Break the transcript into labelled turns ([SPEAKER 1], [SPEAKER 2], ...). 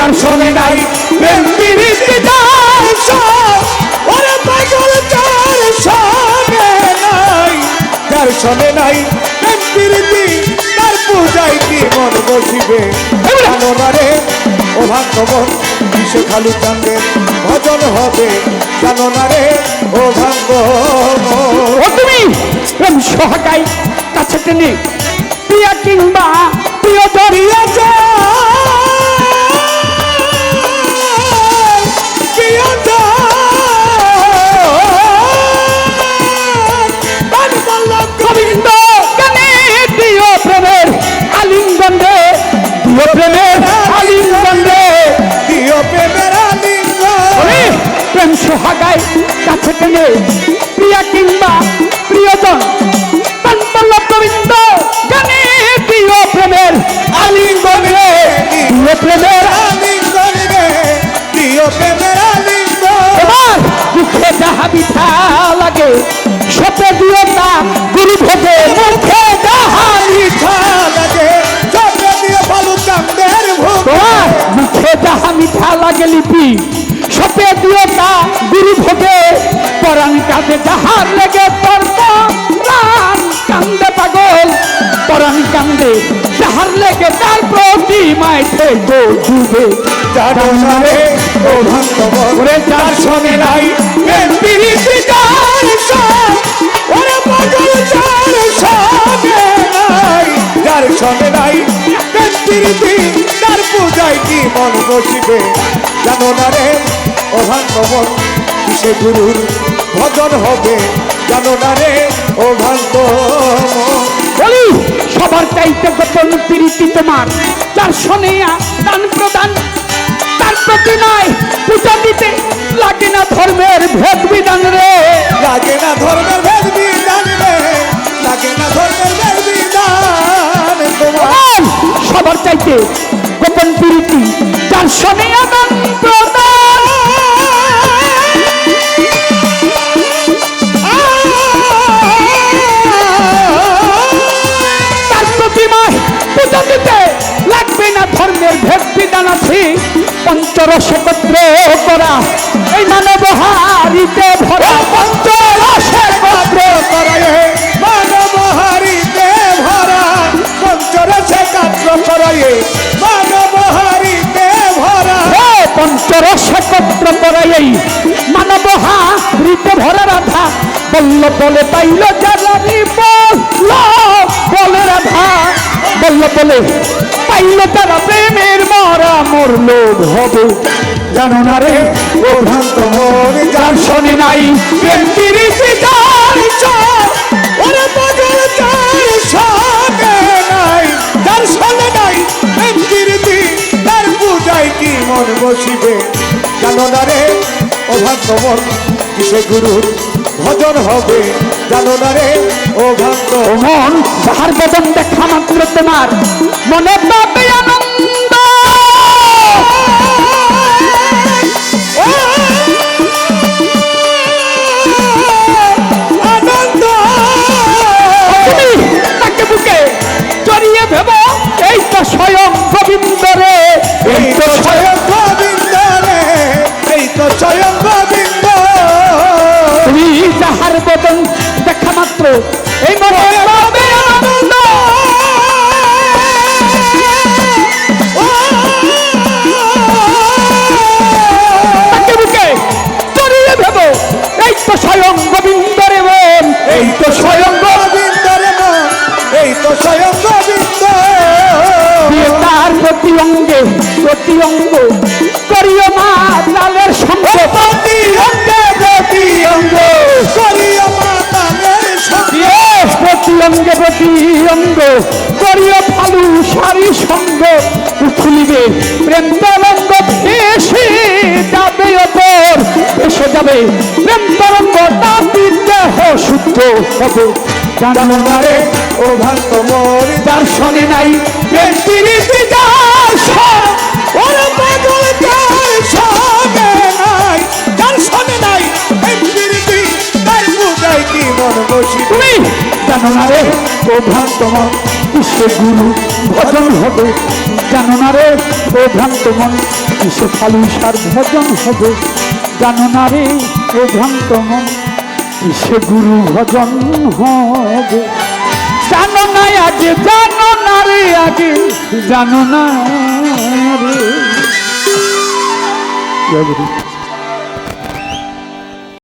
[SPEAKER 1] যার শোনে নাই প্রেম ওরে পাগল শোনে নাই যার শোনে নাই প্রেম প্রীতি তার পূজায় কি মন বসিবে? জানো রে ও ভাগ্যবন সে খালু চান্দের ভজন হবে। জানো রে ও ভাগ্য
[SPEAKER 2] ও তুমি প্রেম সোহাগাই কাছে টেনে প্রিয়া কিংবা প্রিয়
[SPEAKER 1] প্রিয়
[SPEAKER 2] বিঠা লাগে। সপে দিও না গুরু ভোগে মুখে যাহা
[SPEAKER 1] মিঠা লাগে। চন্দ্র দিয়ে বালু চান্দের ভোগ।
[SPEAKER 2] মুখে যাহা মিঠা লাগে, লিপি। সপে দিও না গুরু ভোগে পরাণ কাজে যাহা লেগে তর্ক কান্দে যাহার লেগে তার প্রতি মাইতে গো ডুবে
[SPEAKER 1] জানো না রে ও ভাগ্যবন যার শোনে নাই প্রেম প্রীতি যার ওরে পাগল যার শোনে নাই। যার শোনে নাই প্রেম প্রীতি তার পূজায় কি মন বসিবে? জানো না রে ও ভাগ্যবন কিসে গুরুর ভজন হবে? জানো না রে ও ভাগ্যবন
[SPEAKER 2] বলি সবার চাইতে গোপন প্রীতি তোমার। যার শোনেয়া দান প্রদান তার প্রতি নয় পূজা দিতে লাগে না ধর্মের ভেদ বিধান রে।
[SPEAKER 1] লাগে না ধর্মের ভেদ বিধান রে লাগে না ধর্মের ভেদ বিধান
[SPEAKER 2] সবার চাইতে গোপন প্রীতি তার শোনেয়া পঞ্চরস একত্র করা এই মানব হারিতে ভরা। পঞ্চরস একত্র
[SPEAKER 1] করায় মানব হারিতে ভরা। পঞ্চরসে কাত্র করায় মানব হারিতে ভরা।
[SPEAKER 2] ও পঞ্চরস একত্র করাই মানব হারিতে ভরা রাধা। বল্ল বলে পাইল জ্বালানি বল্ল বলে রাধা। বল্ল বলে, পাইল তারা প্রেমের মরা মরল হবে। জানো না রে
[SPEAKER 1] ও ভ্রান্ত মন
[SPEAKER 2] যার শোনে নাই, প্রেম
[SPEAKER 1] সঙ্গে নাই। যার সঙ্গে নাই, প্রেম কীর্তি তার পূজায় কি বসিবে? জানো না রে ও কিসে গুরুর ভজন হবে, জানো না রে? ও ভক্ত।
[SPEAKER 2] মন, যাহার বদন দেখা মাত্র তোমার মনে পাবে তুমি যাহার বদন দেখা মাত্র। এই মনে আনন্দ এই তো স্বয়ং গোবিন্দ রে মন।
[SPEAKER 1] এই তো স্বয়ং গোবিন্দ রে মন। এই তো স্বয়ং গোবিন্দ।
[SPEAKER 2] তার প্রতি অঙ্গে প্রতি অঙ্গ
[SPEAKER 1] অঙ্গে প্রতি অঙ্গ
[SPEAKER 2] করিও ফালু সারি সঙ্গ খুলিবে প্রেম তরঙ্গ ভেসে যাবে ওপর ভেসে যাবে প্রেম তরঙ্গ তাপির দেহ শুদ্ধ হবে জানো না রে,
[SPEAKER 1] ও ভান্ত মোর
[SPEAKER 2] যার শোনে নাই,
[SPEAKER 1] প্রেম যার সব ওরে যার
[SPEAKER 2] জানো না রে ভ্রান্ত মন কিসে গুরু ভজন হবে? জানো না রে ভ্রান্ত মন কিসে খালুসার ভজন হবে? জানো না রে ভ্রান্ত মন কিসে গুরু ভজন হবে? জানো না আগে জানো না রে আগে জানো না রে